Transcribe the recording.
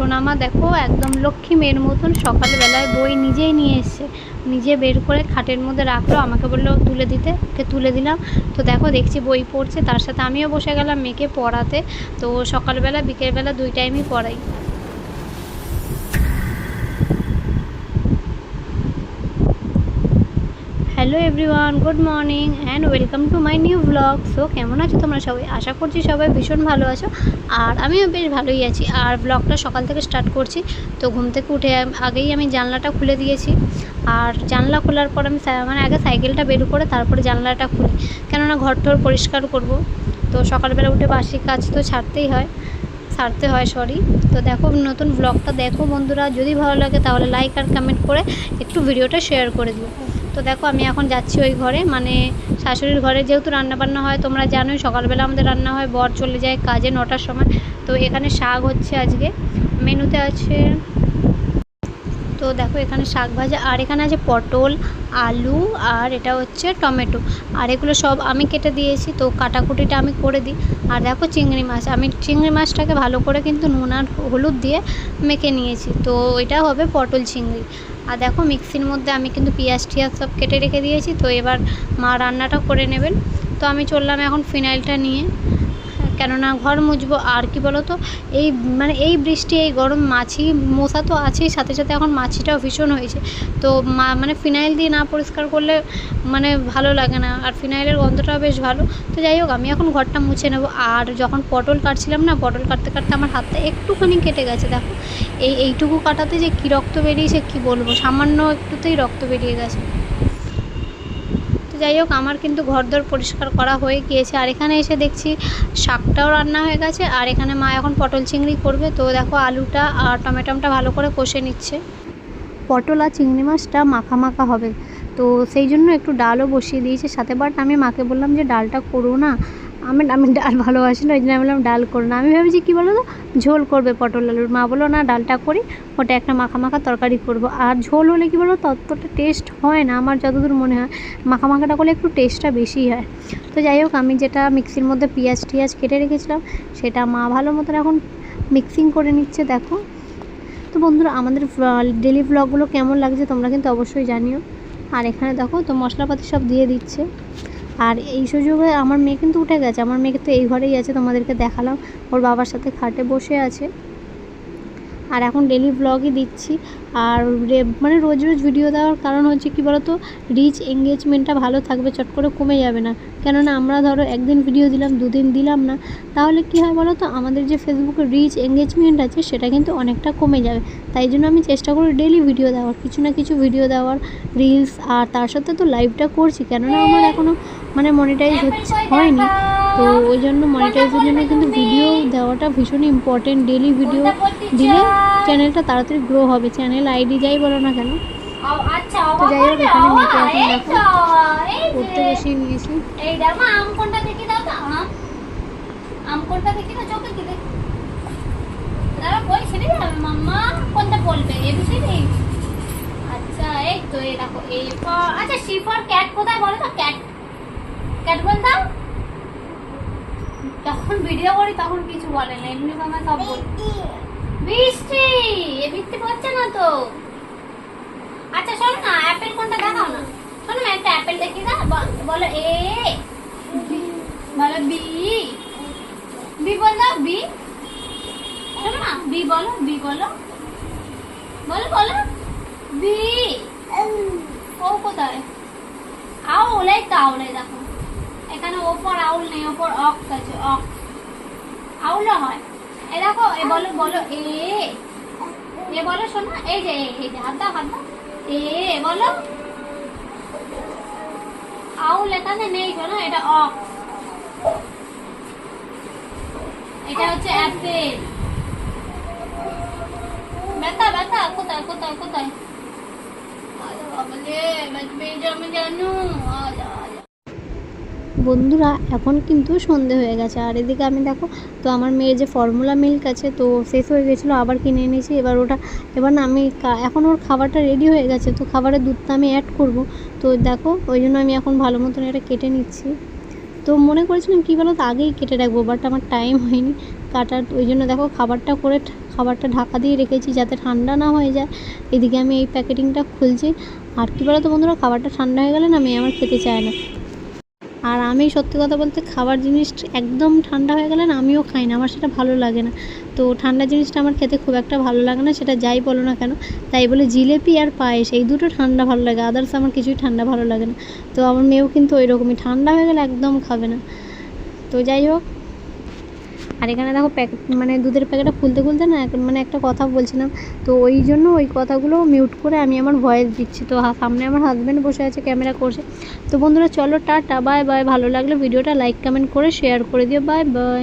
সোনামা, দেখো, একদম লক্ষ্মী মেয়ের মতন সকালবেলায় বই নিজেই নিয়ে এসছে। নিজে বের করে খাটের মধ্যে রাখল, আমাকে বলল, তুলে দিতে। ওকে তুলে দিলাম। তো দেখো, দেখছি বই পড়ছে, তার সাথে আমিও বসে গেলাম মেয়েকে পড়াতে। তো সকালবেলা, বিকেলবেলা দুই টাইমই পড়াই। Hello everyone, good morning and welcome to my new blog. So, কেমন আছো তোমরা সবাই? আশা করছি সবাই ভীষণ ভালো আছো। আর আমিও বেশ ভালোই আছি। আর ব্লগটা সকাল থেকে স্টার্ট করছি। তো ঘুম থেকে উঠে আগেই আমি জানলাটা খুলে দিয়েছি। আর জানলা খোলার পর আমি মানে আগে সাইকেলটা বের করে তারপরে জানলাটা খুলি। কেননা ঘর টর পরিষ্কার করব। তো সকালবেলা উঠে বাসি কাজ তো ছাড়তেই হয়। ছাড়তে হয় সরি তো দেখো, নতুন ব্লগটা দেখো বন্ধুরা। যদি ভালো লাগে তাহলে লাইক আর কমেন্ট করে একটু ভিডিওটা শেয়ার করে দিও। তো দেখো, আমি এখন যাচ্ছি ওই ঘরে। মানে শাশুড়ির ঘরে যেহেতু রান্নাবান্না হয়, তোমরা জানোই সকালবেলা আমাদের রান্না হয়, বর চলে যায় কাজে নটার সময়। তো এখানে শাক হচ্ছে আজকে। মেনুতে আছে তো দেখো এখানে শাক ভাজা, আর এখানে আছে পটল, আলু, আর এটা হচ্ছে টমেটো। আর এগুলো সব আমি কেটে দিয়েছি, তো কাটাকুটিটা আমি করে দিই। আর দেখো চিংড়ি মাছ, আমি চিংড়ি মাছটাকে ভালো করে কিন্তু নুন আর হলুদ দিয়ে মেখে নিয়েছি। তো এটা হবে পটল চিংড়ি। আর দেখো মিক্সির মধ্যে আমি কিন্তু পেঁয়াজ টিয়াজ সব কেটে রেখে দিয়েছি, তো এবার মা রান্নাটা করে নেবেন। তো আমি চললাম এখন ফিনাইলটা নিয়ে। কেননা ঘর মুছবো আর কি বলো তো এই মানে এই বৃষ্টি, এই গরম মাছি মশা তো আছেই, সাথে সাথে এখন মাছিটাও ভীষণ হয়েছে। তো মানে ফিনাইল দিয়ে না পরিষ্কার করলে মানে ভালো লাগে না। আর ফিনাইলের গন্ধটাও বেশ ভালো। তো যাই হোক, আমি এখন ঘরটা মুছে নেব। আর যখন পটল কাটছিলাম না, পটল কাটতে কাটতে আমার হাতটা একটুখানি কেটে গেছে, দেখো। এই এইটুকু কাটাতে যে কী রক্ত বেরিয়েছে কী বলব? সামান্য একটুতেই রক্ত বেরিয়ে গেছে। যাই হোক, আমার কিন্তু ঘরদোর পরিষ্কার করা হয়ে গিয়েছে। আর এখানে এসে দেখছি শাকটাও রান্না হয়ে গেছে, আর এখানে মা এখন পটল চিংড়ি করবে। তো দেখো, আলুটা আর টমেটোমটা ভালো করে কষে নিচ্ছে। পটল আর চিংড়ি মাছটা মাখা মাখা হবে। তো সেই জন্য একটু ডালও বসিয়ে দিয়েছে সাথে। বাট আমি মাকে বললাম যে, ডালটা করো না। আমি আমি ডাল ভালোবাসি না, ওই জন্য আমি বললাম ডাল করো না। আমি ভেবেছি কী বলো তো ঝোল করবে পটল আলুর। মা বলো না, ডালটা করি, ওটা একটা মাখা মাখা তরকারি করব। আর ঝোল হলে কী বলো ততটা টেস্ট হয় না। আমার যতদূর মনে হয়, মাখা মাখাটা করলে একটু টেস্টটা বেশি হয়। তো যাই হোক, আমি যেটা মিক্সির মধ্যে পেঁয়াজ টিয়াজ কেটে রেখেছিলাম, সেটা মা ভালো মতন এখন মিক্সিং করে নিচ্ছে, দেখো। তো বন্ধুরা, আমাদের ডেলি ব্লগগুলো কেমন লাগছে তোমরা কিন্তু অবশ্যই জানিও। আর এখানে দেখো, তো মশলাপাতি সব দিয়ে দিচ্ছে। আর এই সুযোগে আমার মেয়ে কিন্তু উঠে গেছে। আমার মেয়েকে তো এই ঘরেই আছে, তোমাদেরকে দেখালাম। ওর বাবার সাথে খাটে বসে আছে। আর এখন ডেলি ব্লগই দিচ্ছি। আর মানে রোজ রোজ ভিডিও দেওয়ার কারণ হচ্ছে কি বলতো? রিচ এঙ্গেজমেন্টটা ভালো থাকবে, চট করে কমে যাবে না। কেননা আমরা ধরো একদিন ভিডিও দিলাম, দুদিন দিলাম না, তাহলে কি হয় বলো তো আমাদের যে ফেসবুকে রিচ এঙ্গেজমেন্ট আছে, সেটা কিন্তু অনেকটা কমে যাবে। তাই জন্য আমি চেষ্টা করি ডেলি ভিডিও দেওয়ার, কিছু না কিছু ভিডিও দেওয়ার রিলস আর তার সাথে তো লাইভটা করছি। কেননা আমার এখনও মানে মনিটাইজ হচ্ছে, হয়নি। তো ওই জন্য মনিটাইজের জন্য কিন্তু ভিডিও দেওয়াটা ভীষণ ইম্পর্টেন্ট ডেলি ভিডিও দিলে চ্যানেলটা তাড়াতাড়ি গ্রো হবে। চ্যানেল আইডি যাই বলো না কেন? আচ্ছা তো যাই হোক এখানে মেয়েকে এখন দেখো এই বসিয়ে নিয়েছি। এই দেখো আম কোনটা দেখি দাও তো আম। আম কোনটা দেখি না চোখে কি দেখি? দাঁড়া বই ছেড়ে যাবে মাম্মা? কোনটা বলবে এবিসিডি আচ্ছা এই তো এই দেখো এ ফর আচ্ছা ক্যাট কোথায় বলো তো ক্যাট। ক্যাট বল দাও। যখন ভিডিও করি তখন কিছু বলে না এমনি সময় সব বলি। বৃষ্টি এ বৃষ্টি পড়ছে না তো। আচ্ছা শোনো না, অ্যাপেল কোনটা দেখাও না। শোনো না, একটা অ্যাপেল দেখি না, বলো এ। বলো বি। বি বল বি। শোনো না, বি বলো বি বলো। বলো বলো। বি। ও কোথায়? আউল, এই তো আউল দেখো। এখানে ওপর আউল নেই, ওপর অক্স আছে অক্স আউলও হয়। এই দেখো এ বলো বলো, এ এ বলো, শোনো, এই যে এই যে, হাত দাও হাত দাও। এ, বলো। আউল এখানে নেই, শোনো, এটা অক্স এটা হচ্ছে অ্যাপেল ব্যথা ব্যথা, কোথায় কোথায় কোথায়? আরে বাঁচবে জানু। আজা বন্ধুরা, এখন কিন্তু সন্ধে হয়ে গেছে। আর এদিকে আমি দেখো, তো আমার মেয়ের যে ফর্মুলা মিল্ক আছে, তো শেষ হয়ে গেছিল, আবার কিনে এনেছি। এবার ওটা, এবার না আমি এখন ওর খাবারটা রেডি হয়ে গেছে, তো খাবারের দুধটা আমি অ্যাড করব। তো দেখো, ওই জন্য আমি এখন ভালো মতন এটা কেটে নিচ্ছি। তো মনে করেছিলাম কী বলো তো আগেই কেটে রাখব বাট আমার টাইম হয়নি কাটার। ওই জন্য দেখো, খাবারটা করে খাবারটা ঢাকা দিয়ে রেখেছি, যাতে ঠান্ডা না হয়ে যায়। এদিকে আমি এই প্যাকেটিংটা খুলছি। আর কী বলো তো বন্ধুরা, খাবারটা ঠান্ডা হয়ে গেলে না মেয়ে আমার খেতে চায় না। আর আমি সত্যি কথা বলতে খাবার জিনিস একদম ঠান্ডা হয়ে গেলে না আমিও খাই না, আমার সেটা ভালো লাগে না। তো ঠান্ডা জিনিসটা আমার খেতে খুব একটা ভালো লাগে না, সেটা যাই বলো না কেন, তাই বলে জিলেপি আর পায়েস, এই দুটো ঠান্ডা ভালো লাগে আদার্স আমার কিছুই ঠান্ডা ভালো লাগে না। তো আমার মেয়েও কিন্তু ওই রকমই ঠান্ডা হয়ে গেলে একদম খাবে না। তো যাই হোক আর এখানে দেখো প্যাকেট মানে দুধের প্যাকেটটা খুলতে খুলতে না মানে একটা কথা বলছিলাম, তো ওই জন্য ওই কথাগুলো মিউট করে আমি আমার ভয়েস দিচ্ছি। তো সামনে আমার হাজব্যান্ড বসে আছে ক্যামেরা করছে। তো বন্ধুরা, চলো টাটা বাই বাই ভালো লাগলে ভিডিওটা লাইক কমেন্ট করে শেয়ার করে দিও। Bye bye